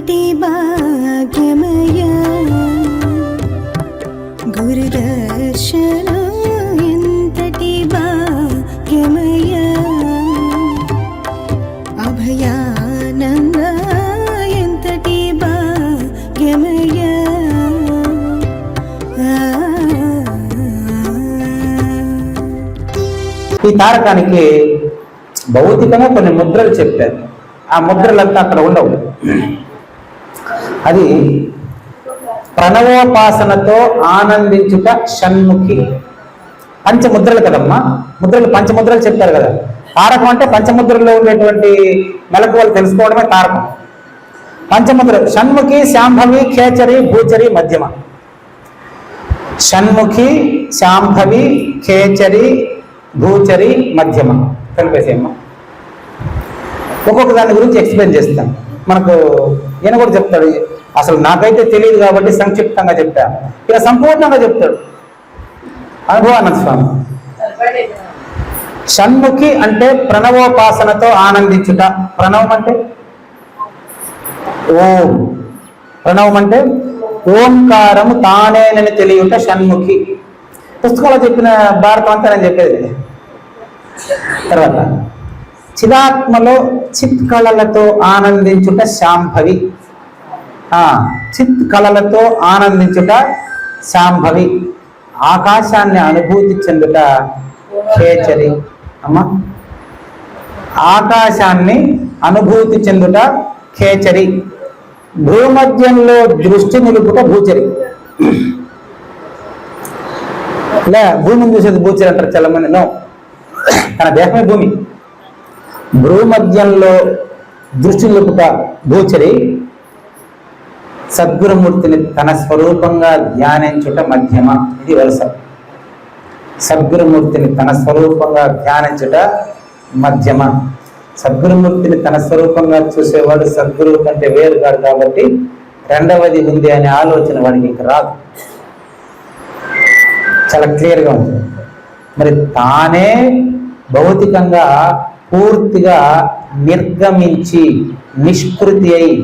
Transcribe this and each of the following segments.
ఏటి భాగ్యమయా గురుదర్శనం ఎంతటి భాగ్యమయా అభయానంద ఎంతటి భాగ్యమయా ఈ తారకానికి భౌతికంగా కొన్ని ముద్రలు చెప్పారు. ఆ ముద్రలంతా అక్కడ ఉండవు. అది ప్రణవోపాసనతో ఆనందించుట షణ్ముఖి. పంచముద్రలు కదమ్మా. ముద్రలు పంచముద్రలు చెప్తారు కదా. తారకం అంటే పంచముద్రలో ఉండేటువంటి మెలకువలు తెలుసుకోవడమే తారకం పంచముద్ర షణ్ముఖి శాంభవి ఖేచరి భూచరి మధ్యమ. షణ్ముఖి శాంభవి ఖేచరి భూచరి మధ్యమ. కలిపేసేమ్మా ఒక్కొక్క దాని గురించి ఎక్స్ప్లెయిన్ చేస్తాం. మనకు ఈయన కూడా చెప్తాడు అసలు నాకైతే తెలియదు కాబట్టి సంక్షిప్తంగా చెప్పా. ఇక సంపూర్ణంగా చెప్తాడు. అనుభవానంద స్వామి. షణ్ముఖి అంటే ప్రణవోపాసనతో ఆనందించుట. ప్రణవం అంటే? ఓం. ప్రణవం అంటే? ఓంకారము తానేనని తెలియట షణ్ముఖి. పుస్తకంలో చెప్పిన భారతం అంతా నేను చెప్పేది. తర్వాత. చిదాత్మలో చిత్ కళలతో ఆనందించుట శాంభవి. ఆ, చిత్ కళలతో ఆనందించుట శాంభవి. ఆకాశాన్ని అనుభూతి చెందుట ఖేచరి. అమ్మా. ఆకాశాన్ని అనుభూతి చెందుట ఖేచరి. భూమధ్యంలో దృష్టి నిలుపుట భూచరి. లే భూమిని చూసేది భూచరి అంటారు చాలా మంది. నో. తన దేహమే భూమి. భూమధ్యంలో దృష్టి నిలుపుట భూచరి సద్గురుమూర్తిని తన స్వరూపంగా ధ్యానించుట మధ్యమ. ఇది వరుస. సద్గురుమూర్తిని తన స్వరూపంగా ధ్యానించుట మధ్యమ. సద్గురుమూర్తిని తన స్వరూపంగా చూసేవాడు సద్గురువు కంటే వేరుగాడు కాబట్టి రెండవది ఉంది అనే ఆలోచన వాడికి ఇంక రాదు. చాలా క్లియర్గా ఉంది. మరి తానే భౌతికంగా పూర్తిగా నిర్గమించి నిష్కృతి అయి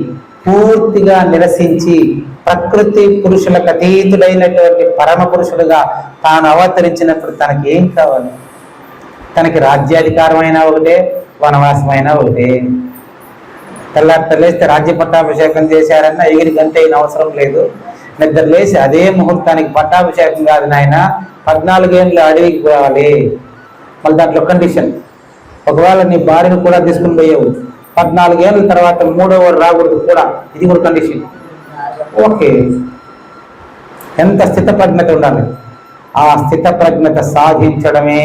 పూర్తిగా నిరసించి ప్రకృతి పురుషులకు అతీతుడైనటువంటి పరమ పురుషుడుగా తాను అవతరించినప్పుడు తనకి ఏం కావాలి? తనకి రాజ్యాధికారమైనా ఒకటే వనవాసమైనా ఒకటే. తెల్లారి లేస్తే రాజ్య పట్టాభిషేకం చేశారన్న ఎగిరి గంట అయిన అవసరం లేదు. నిద్ర లేచి అదే ముహూర్తానికి పట్టాభిషేకం కాదు నాయన పద్నాలుగేళ్ళు అడవికి పోవాలి. మళ్ళీ దాంట్లో కండిషన్ ఒకవేళ నీ భార్యను కూడా తీసుకుని పోయావు పద్నాలుగేళ్ళ తర్వాత మూడో వాడు రాకూడదు కూడా ఇది కూడా కండిషన్ ఓకే. ఎంత స్థితప్రజ్ఞత ఉండాలి? ఆ స్థితప్రజ్ఞత సాధించడమే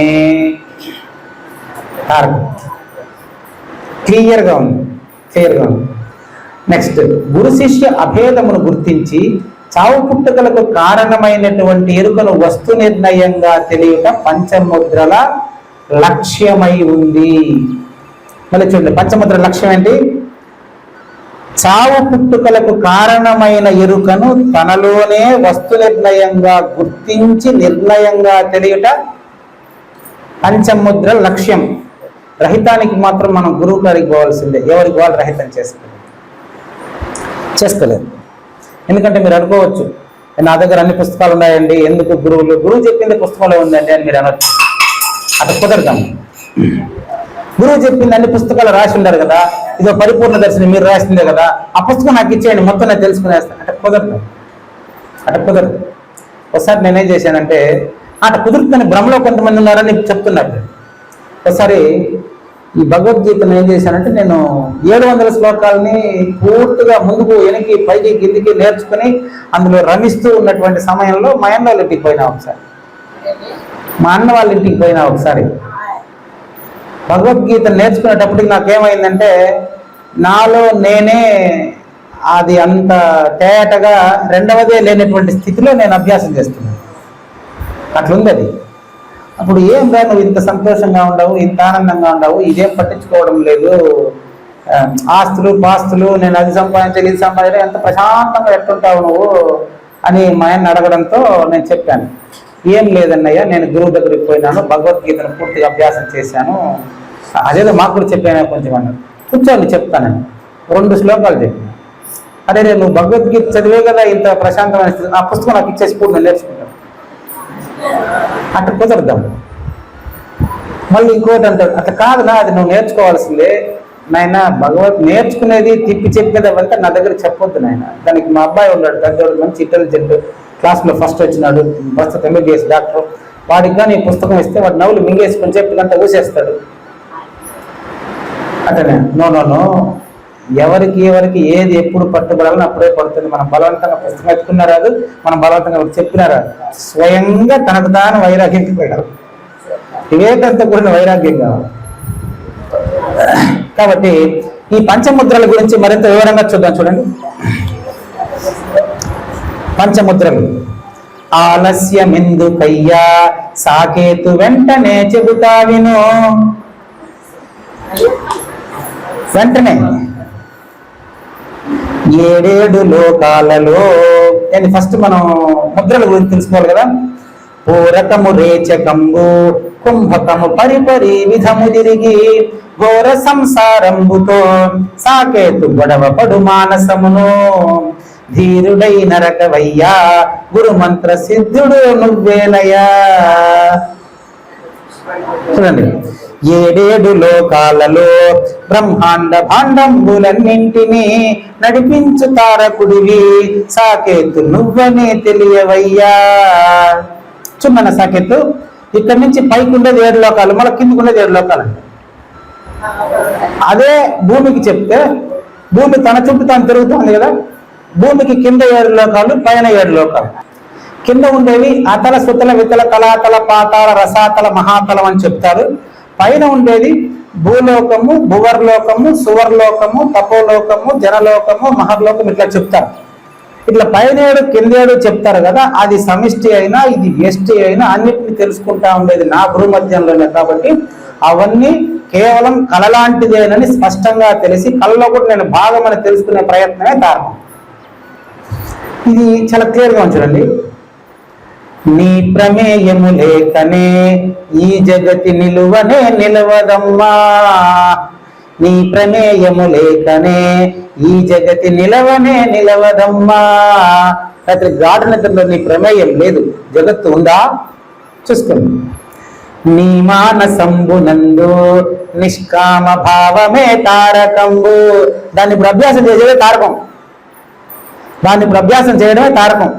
క్లియర్గా ఉంది క్లియర్గా ఉంది. నెక్స్ట్ గురు శిష్య అభేదమును గుర్తించి చావు పుట్టుకలకు కారణమైనటువంటి ఎరుకను వస్తు నిర్ణయంగా తెలియట పంచముద్రల లక్ష్యమై ఉంది. మళ్ళీ చూడండి పంచముద్ర లక్ష్యం ఏంటి? చావు పుట్టుకలకు కారణమైన ఎరుకను తనలోనే వస్తు నిర్ణయంగా గుర్తించి నిర్ణయంగా తెలియట పంచముద్ర లక్ష్యం. రహితానికి మాత్రం మనం గురువు గారికి పోవాల్సిందే. ఎవరికి వాళ్ళు రహితం చేసుకోలేదు చేసుకోలేదు. ఎందుకంటే మీరు అనుకోవచ్చు నా దగ్గర అన్ని పుస్తకాలు ఉన్నాయండి ఎందుకు గురువులు? గురువు చెప్పింది పుస్తకంలో ఉందండి అని మీరు అనొచ్చు. అది కుదరదాము గురువు చెప్పింది అన్ని పుస్తకాలు రాసి ఉండరు కదా ఇదో పరిపూర్ణ దర్శనం మీరు రాసిందే కదా ఆ పుస్తకం నాకు ఇచ్చేయండి మొత్తం నేను తెలుసుకునేస్తాను అంటే కుదరదు అట్లా కుదరదు ఒకసారి నేనేం చేశానంటే అట్లా కుదురుతున్న భ్రమలో కొంతమంది ఉన్నారని చెప్తున్నారు ఒకసారి ఈ భగవద్గీతను ఏం చేశానంటే నేను ఏడు వందల శ్లోకాలని పూర్తిగా ముందుకు వెనక్కి పైకి కిందికి నేర్చుకుని అందులో రమిస్తూ ఉన్నటువంటి సమయంలో మా అన్న ఒకసారి మా అన్న వాళ్ళ ఇంటికి పోయినా ఒకసారి. భగవద్గీత నేర్చుకునేటప్పటికి నాకేమైందంటే నాలో నేనే అది అంత తేటగా రెండవదే లేనటువంటి స్థితిలో నేను అభ్యాసం చేస్తున్నాను. అట్లుంది అది అప్పుడు ఏం రా నువ్వు ఇంత సంతోషంగా ఉండవు ఇంత ఆనందంగా ఉండవు ఇదేం పట్టించుకోవడం లేదు. ఆస్తులు పాస్తులు నేను అది సంపాదించాలి ఇది సంపాదించాలి ఎంత ప్రశాంతంగా ఎట్టుంటావు నువ్వు అని మా ఆయన అడగడంతో నేను చెప్పాను. ఏం లేదన్నయ్య నేను గురువు దగ్గరికి పోయినాను భగవద్గీతను పూర్తిగా అభ్యాసం చేశాను. అదేదో మాకు కూడా చెప్పాను కొంచెం అన్నాడు కూర్చోండి చెప్తానని రెండు శ్లోకాలు చెప్పాను. అరే నేను నువ్వు భగవద్గీత చదివే కదా ఇంత ప్రశాంతమైన ఆ పుస్తకం నాకు ఇచ్చేసి పూర్తి నేను నేర్చుకుంటాను అట్లా కుదరదాం మళ్ళీ ఇంకోటి అంటాడు అట్లా కాదునా అది నువ్వు నేర్చుకోవాల్సిందే. నాయన భగవత్ నేర్చుకునేది తిప్పి చెప్పేది అవంతా నా దగ్గర చెప్పొద్దు నాయన. దానికి మా అబ్బాయి ఉన్నాడు పెద్దోడు మంచి ఇంటెలిజెంట్ క్లాస్లో ఫస్ట్ వచ్చినాడు. ప్రస్తుతం ఎంబీబీఎస్ డాక్టర్. వాడికి కానీ పుస్తకం ఇస్తే వాడు నవ్వులు మింగేసుకొని చెప్పినంత ఊసేస్తాడు. అతనే నో నో నో. ఎవరికి ఎవరికి ఏది ఎప్పుడు పట్టుబడాలని అప్పుడే పడుతుంది. మనం బలవంతంగా పుస్తకం ఎత్తుకున్నారాదు మనం బలవంతంగా చెప్పినారా? స్వయంగా తనకు తాను వైరాగ్యంకి పోయాడు వివేకంతో కూడిన వైరాగ్యం కావాలి. కాబట్టి ఈ పంచముద్రల గురించి మరింత వివరంగా చూద్దాం చూడండి. పంచముద్రలు. ఆలస్యమెందుకయ్యా సాకేతు వెంటనే చెబుతా విను వెంటనే. ఏడేడు లోకాలలో నేను ఫస్ట్ మనం ముద్రల గురించి తెలుసుకోవాలి కదా? పూరకము రేచకంబు కుంభకము పరిపరి విధము తిరిగి ఘోర సంసారంబుతో సాకేతు గొడవ పడు మానసమును. ధీరుడై నరకవయ్యా గురు మంత్ర సిద్ధుడు నువ్వేనయ్యా. చూడండి ఏడేడు లోకాలలో బ్రహ్మాండ భాండంబులన్నింటినీ నడిపించు తారకుడివి సాకేతు నువ్వనే తెలియవయ్యా. చూడన్న సాకేతు ఇక్కడి నుంచి పైకి ఉండేది ఏడు లోకాలు మళ్ళీ కిందికి ఉండేది ఏడు లోకాలు. అదే భూమికి చెప్తే భూమి తన చుట్టూ తాను తిరుగుతుంది కదా. భూమికి కింద ఏడు లోకాలు పైన ఏడు లోకాలు. కింద ఉండేవి అతల సుతల వితల కళాతల పాతాల రసాతల మహాతలం అని చెప్తారు. పైన ఉండేది భూలోకము భువర్లోకము సువర్లోకము తపోలోకము జనలోకము మహర్లోకం ఇట్లా చెప్తారు. ఇట్లా పైనేడు కిందేడు చెప్తారు కదా అది సమిష్టి అయినా ఇది వ్యష్టి అయినా అన్నిటిని తెలుసుకుంటా ఉండేది నా భూమధ్యంలోనే కాబట్టి అవన్నీ కేవలం కళలాంటిదేనని స్పష్టంగా తెలిసి కళలో కూడా నేను భాగమని తెలుసుకునే ప్రయత్నమే కారణం. ఇది చాలా క్లియర్గా ఉంచండి నీ ప్రమేయము లేకనే ఈ జగతి నిలువనే నిలవదమ్మా. నీ ప్రమేయము లేకనే ఈ జగతి నిలవనే నిలవదమ్మా. రాత్రి గాఢ నిద్రలో నీ ప్రమేయం లేదు. జగత్తు ఉందా? చూసుకోండి. నీ మానసంబునందు నిష్కామ భావమే తారకంబు. దాన్ని ఇప్పుడు అభ్యాసం చేసేదే తారకం. దాన్ని ప్రభ్యాసం చేయడమే తారకం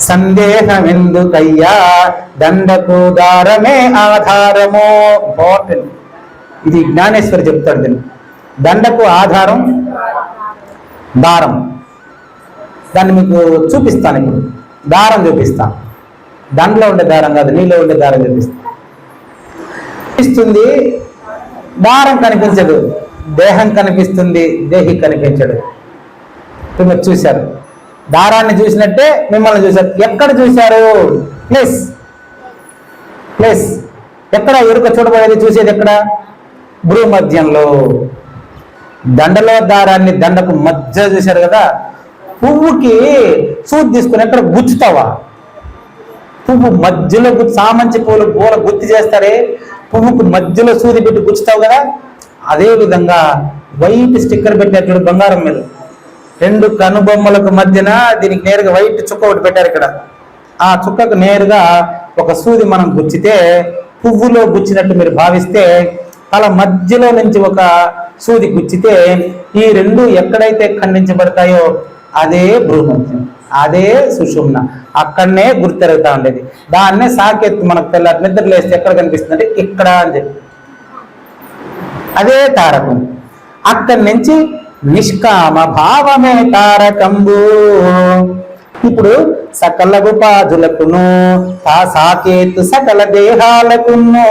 సందేహమెందుకయ్యా? దండకు దారమే ఆధారము. ఇంపార్టెంట్ ఇది జ్ఞానేశ్వరి చెప్తాడు దీన్ని. దండకు ఆధారం దారం. దాన్ని మీకు చూపిస్తాను ఇప్పుడు. దారం చూపిస్తాను దండలో ఉండే దారం కాదు నీలో ఉండే దారం చూపిస్తాను కనిపిస్తుంది దారం కనిపించదు. దేహం కనిపిస్తుంది దేహి కనిపించడు. ఇప్పుడు మీరు చూశారు. దారాన్ని చూసినట్టే మిమ్మల్ని చూశారు. ఎక్కడ చూశారు? ప్లేస్. ప్లేస్. ఎక్కడ ఎరుక చూడబడేది? చూసేది ఎక్కడ? భూమధ్యంలో. దండలో దారాన్ని దండకు మధ్య చూశారు కదా? పువ్వుకి సూది తీసుకుని ఎక్కడ గుచ్చుతావా? పువ్వు మధ్యలో గుచ్చి సామంచి పూలు పూల గుర్తు చేస్తారే? పువ్వుకు మధ్యలో సూది పెట్టి గుచ్చుతావు కదా? అదే విధంగా వైట్ స్టిక్కర్ పెట్టేటప్పుడు బంగారం మీద. రెండు కనుబొమ్మలకు మధ్యన దీనికి నేరుగా వైట్ చుక్క ఒకటి పెట్టారు ఇక్కడ. ఆ చుక్కకు నేరుగా ఒక సూది మనం గుచ్చితే పువ్వులో గుచ్చినట్టు మీరు భావిస్తే తల మధ్యలో నుంచి ఒక సూది గుచ్చితే ఈ రెండు ఎక్కడైతే ఖండించబడతాయో అదే భ్రూమధ్యం అదే సుషుమ్న. అక్కడనే గుర్తెరుగుతా ఉండేది. దాన్నే సాకెత్తు మనకు తెల్లారి నిద్ర లేస్తే ఎక్కడ కనిపిస్తుంది అంటే ఇక్కడ అని చెప్పి. అదే తారకం. అక్కడి నుంచి నిష్కామ భావమే తారకంబు ఇప్పుడు సకల ఉపాధులకును తా సాకేతు సకల దేహాలకును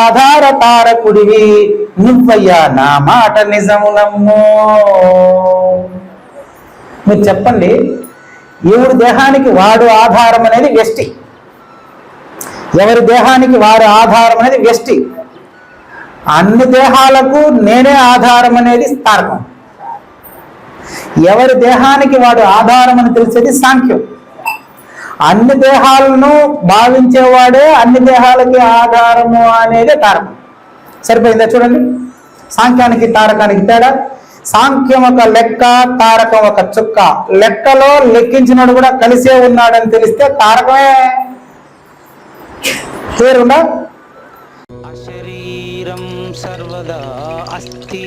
ఆధార తారకుడివి. నువ్వయ్యా నా మాట నిజమునమ్ము. మీరు చెప్పండి ఎవరి దేహానికి వాడు ఆధారం అనేది వ్యష్టి? ఎవరి దేహానికి వారి ఆధారం అనేది వ్యష్టి? అన్ని దేహాలకు నేనే ఆధారం అనేది తారకం. ఎవరి దేహానికి వాడు ఆధారం అని తెలిసేది సాంఖ్యం. అన్ని దేహాలను భావించేవాడే అన్ని దేహాలకి ఆధారము అనేది తారకం. సరిపోయిందా చూడండి? సాంఖ్యానికి తారకానికి తేడా? సాంఖ్యం ఒక లెక్క తారకం ఒక చుక్క. లెక్కలో లెక్కించినాడు కూడా కలిసే ఉన్నాడని తెలిస్తే తారకమే. క్లియర్ అశరీరం సర్వదా అస్థి